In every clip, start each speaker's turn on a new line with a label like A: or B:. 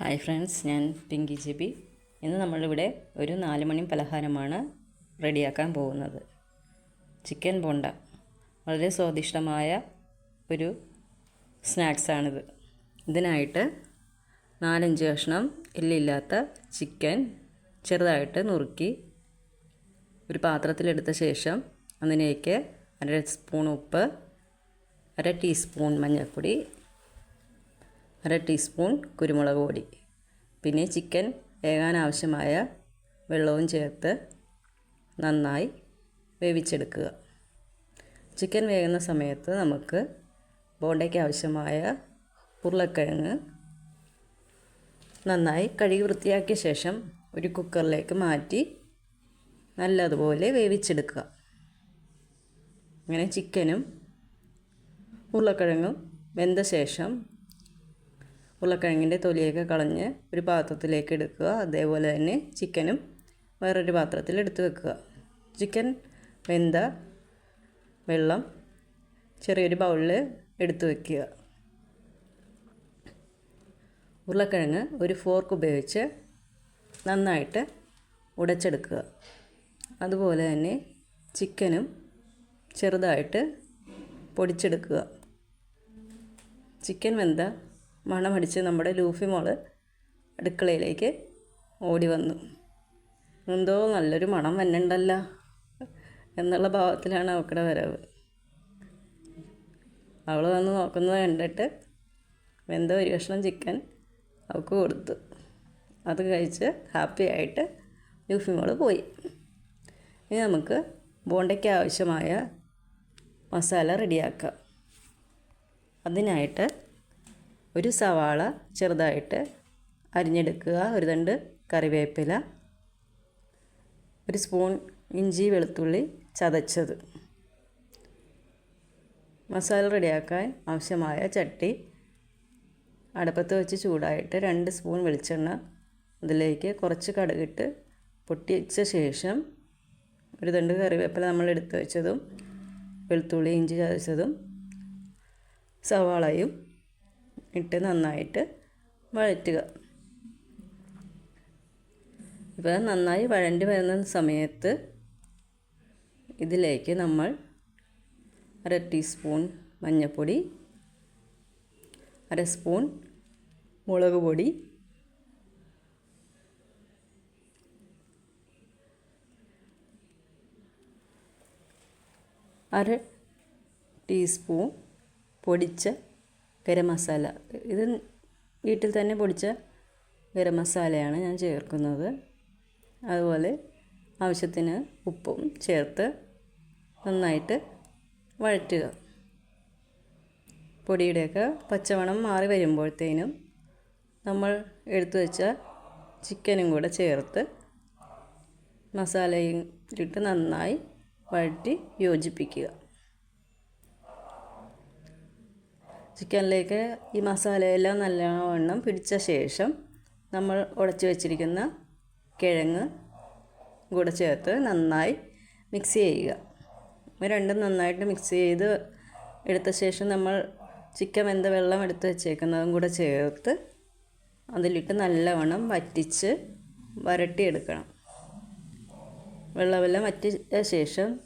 A: Hi friends ഞാൻ Pinky JB. ഇന്ന് നമ്മളിവിടെ ഒരു നാല് മണി പലഹാരമാണ് റെഡിയാക്കാൻ പോകുന്നത്. ചിക്കൻ ബോണ്ട. വളരെ സ്വാദിഷ്ടമായ ഒരു സ്നാക്സാണിത്. ഇതിനായിട്ട് നാലഞ്ച് കഷ്ണം എല്ലില്ലാത്ത ചിക്കൻ ചെറുതായിട്ട് നുറുക്കി ഒരു പാത്രത്തിലെടുത്ത ശേഷം അതിലേക്ക് അര സ്പൂൺ ഉപ്പ് അര ടീസ്പൂൺ മഞ്ഞൾപ്പൊടി അര ടീസ്പൂൺ കുരുമുളക് പൊടി. പിന്നെ ചിക്കൻ വേകാൻ ആവശ്യമായ വെള്ളവും ചേർത്ത് നന്നായി വേവിച്ചെടുക്കുക. ചിക്കൻ വേകുന്ന സമയത്ത് നമുക്ക് ബോണ്ടയ്ക്ക് ആവശ്യമായ ഉരുളക്കിഴങ്ങ് നന്നായി കഴുകി വൃത്തിയാക്കിയ ശേഷം ഒരു കുക്കറിലേക്ക് മാറ്റി നല്ലതുപോലെ വേവിച്ചെടുക്കുക. അങ്ങനെ ചിക്കനും ഉരുളക്കിഴങ്ങും വെന്ത ശേഷം ഉരുളക്കിഴങ്ങിന്റെ തൊലിയൊക്കെ കളഞ്ഞ് ഒരു പാത്രത്തിലേക്ക് എടുക്കുക. അതേപോലെ തന്നെ ചിക്കനും വേറൊരു പാത്രത്തിൽ എടുത്ത് വെക്കുക. ചിക്കൻ വെന്ത വെള്ളം ചെറിയൊരു ബൗളിൽ എടുത്തു വെക്കുക. ഉരുളക്കിഴങ്ങ് ഒരു ഫോർക്ക് ഉപയോഗിച്ച് നന്നായിട്ട് ഉടച്ചെടുക്കുക. അതുപോലെ തന്നെ ചിക്കനും ചെറുതായിട്ട് പൊടിച്ചെടുക്കുക. ചിക്കൻ വെന്ത മണമടിച്ച് നമ്മുടെ ലൂഫി മോൾ അടുക്കളയിലേക്ക് ഓടി വന്നു. എന്തോ നല്ലൊരു മണം വന്നിണ്ടല്ല എന്നുള്ള ഭാവത്തിലാണ് അവക്കടെ വരവ്. അവൾ വന്ന് നോക്കുന്നത് കണ്ടിട്ട് വെന്ത ഒരു കഷ്ണം ചിക്കൻ അവൾക്ക് കൊടുത്തു. അത് കഴിച്ച് ഹാപ്പി ആയിട്ട് ലൂഫി മോൾ പോയി. ഇനി നമുക്ക് ബോണ്ടയ്ക്ക് ആവശ്യമായ മസാല റെഡിയാക്കാം. അതിനായിട്ട് ഒരു സവാള ചെറുതായിട്ട് അരിഞ്ഞെടുക്കുക. ഒരു തണ്ട് കറിവേപ്പില ഒരു സ്പൂൺ ഇഞ്ചി വെളുത്തുള്ളി ചതച്ചത്. മസാല റെഡിയാക്കാൻ ആവശ്യമായ ചട്ടി അടുപ്പത്ത് വെച്ച് ചൂടായിട്ട് രണ്ട് സ്പൂൺ വെളിച്ചെണ്ണ അതിലേക്ക് കുറച്ച് കടുകിട്ട് പൊട്ടിച്ച ശേഷം ഒരു തണ്ട് കറിവേപ്പില നമ്മൾ എടുത്ത് വെച്ചതും വെളുത്തുള്ളി ഇഞ്ചി ചതച്ചതും സവാളയും ഇട്ട് നന്നായിട്ട് വഴറ്റുക. ഇപ്പോൾ നന്നായി വഴണ്ടി വരുന്ന സമയത്ത് ഇതിലേക്ക് നമ്മൾ അര ടീസ്പൂൺ മഞ്ഞൾപ്പൊടി അര സ്പൂൺ മുളക് പൊടി അര ടീസ്പൂൺ പൊടിച്ച ഗരം മസാല. ഇത് വീട്ടിൽ തന്നെ പൊടിച്ച ഗരം മസാലയാണ് ഞാൻ ചേർക്കുന്നത്. അതുപോലെ ആവശ്യത്തിന് ഉപ്പും ചേർത്ത് നന്നായിട്ട് വഴറ്റുക. പൊടിയുടെയൊക്കെ പച്ചമണം മാറി വരുമ്പോഴത്തേനും നമ്മൾ എടുത്തു വെച്ച ചിക്കനും കൂടെ ചേർത്ത് മസാലയും ഇട്ട് നന്നായി വഴറ്റി യോജിപ്പിക്കുക. ചിക്കനിലേക്ക് ഈ മസാലയെല്ലാം നല്ലവണ്ണം പിടിച്ച ശേഷം നമ്മൾ ഉടച്ചു വച്ചിരിക്കുന്ന കിഴങ്ങ് കൂടെ ചേർത്ത് നന്നായി മിക്സ് ചെയ്യുക. രണ്ടും നന്നായിട്ട് മിക്സ് ചെയ്ത് എടുത്ത ശേഷം നമ്മൾ ചിക്കൻ വെന്ത വെള്ളം എടുത്ത് വെച്ചേക്കുന്നതും കൂടെ ചേർത്ത് അതിലിട്ട് നല്ലവണ്ണം വറ്റിച്ച് വരട്ടിയെടുക്കണം. വെള്ളമെല്ലാം വറ്റിച്ച ശേഷം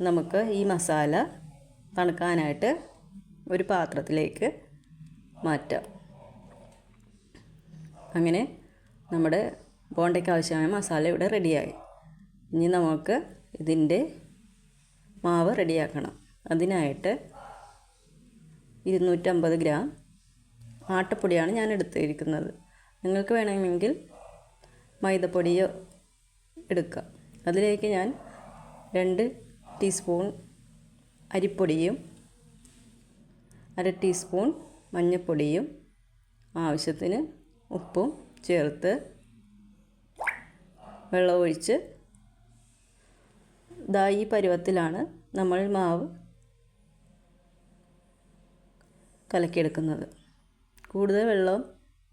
A: നമുക്ക് ഈ മസാല തണുക്കാനായിട്ട് ഒരു പാത്രത്തിലേക്ക് മാറ്റാം. അങ്ങനെ നമ്മുടെ ബോണ്ടയ്ക്ക് ആവശ്യമായ മസാല ഇവിടെ റെഡിയായി. ഇനി നമുക്ക് ഇതിന്റെ മാവ് റെഡിയാക്കണം. അതിനായിട്ട് ഇരുന്നൂറ്റമ്പത് ഗ്രാം ആട്ടപ്പൊടിയാണ് ഞാൻ എടുത്തിരിക്കുന്നത്. നിങ്ങൾക്ക് വേണമെങ്കിൽ മൈദപ്പൊടിയോ എടുക്കാം. അതിലേക്ക് ഞാൻ രണ്ട് ടീസ്പൂൺ അരിപ്പൊടിയും അര ടീസ്പൂൺ മഞ്ഞൾപ്പൊടിയും ആവശ്യത്തിന് ഉപ്പും ചേർത്ത് വെള്ളമൊഴിച്ച് ദാ ഈ പരുവത്തിലാണ് നമ്മൾ മാവ് കലക്കിയെടുക്കുന്നത്. കൂടുതൽ വെള്ളം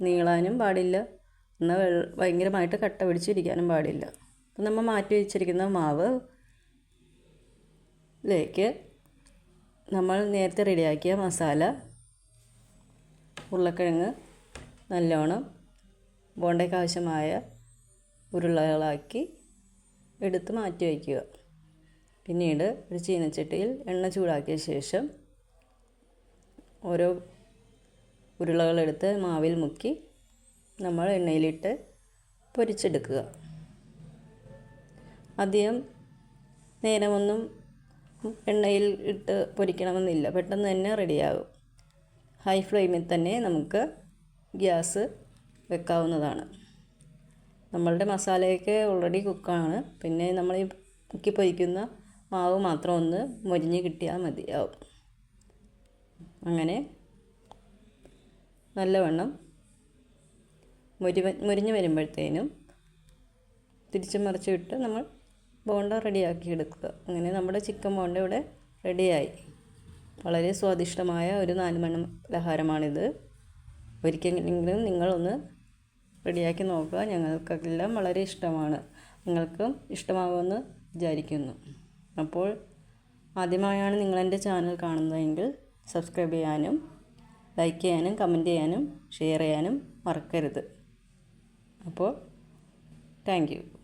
A: നീളാനും പാടില്ല. എന്നാൽ വെള്ള ഭയങ്കരമായിട്ട് കട്ട പിടിച്ചിരിക്കാനും പാടില്ല. അപ്പം നമ്മൾ മാറ്റി വെച്ചിരിക്കുന്ന മാവ് ലേക്ക് നമ്മൾ നേരത്തെ റെഡിയാക്കിയ മസാല ഉരുളക്കിഴങ്ങ് നല്ലോണം ബോണ്ടയ്ക്ക് ആവശ്യമായ ഉരുളകളാക്കി എടുത്ത് മാറ്റി വയ്ക്കുക. പിന്നീട് ഒരു ചീനച്ചട്ടിയിൽ എണ്ണ ചൂടാക്കിയ ശേഷം ഓരോ ഉരുളകളെടുത്ത് മാവിൽ മുക്കി നമ്മൾ എണ്ണയിലിട്ട് പൊരിച്ചെടുക്കുക. അധികം നേരമൊന്നും എണ്ണയിൽ ഇട്ട് പൊരിക്കണമെന്നില്ല. പെട്ടെന്ന് തന്നെ റെഡിയാകും. ഹൈ ഫ്ലെയിമിൽ തന്നെ നമുക്ക് ഗ്യാസ് വെക്കാവുന്നതാണ്. നമ്മളുടെ മസാലയൊക്കെ ഓൾറെഡി കുക്കാണ് പിന്നെ നമ്മൾ ഈ മുക്കി പൊരിക്കുന്ന മാവ് മാത്രം ഒന്ന് മൊരിഞ്ഞ് കിട്ടിയാൽ മതിയാവും. അങ്ങനെ നല്ലവണ്ണം മുരി മുരിഞ്ഞ് വരുമ്പോഴത്തേനും തിരിച്ചു മറിച്ചിട്ട് നമ്മൾ ബോണ്ട റെഡിയാക്കി എടുക്കുക അങ്ങനെ നമ്മുടെ ചിക്കൻ ബോണ്ട ഇവിടെ റെഡിയായി. വളരെ സ്വാദിഷ്ടമായ ഒരു നാല് മണി പലഹാരമാണിത്. ഒരിക്കലെങ്കിലും നിങ്ങളൊന്ന് റെഡിയാക്കി നോക്കുക. ഞങ്ങൾക്കെല്ലാം വളരെ ഇഷ്ടമാണ്. നിങ്ങൾക്കും ഇഷ്ടമാകുമെന്ന് വിചാരിക്കുന്നു. അപ്പോൾ ആദ്യമായാണ് നിങ്ങളെന്റെ ചാനൽ കാണുന്നതെങ്കിൽ സബ്സ്ക്രൈബ് ചെയ്യാനും ലൈക്ക് ചെയ്യാനും കമന്റ് ചെയ്യാനും ഷെയർ ചെയ്യാനും മറക്കരുത്. അപ്പോൾ താങ്ക്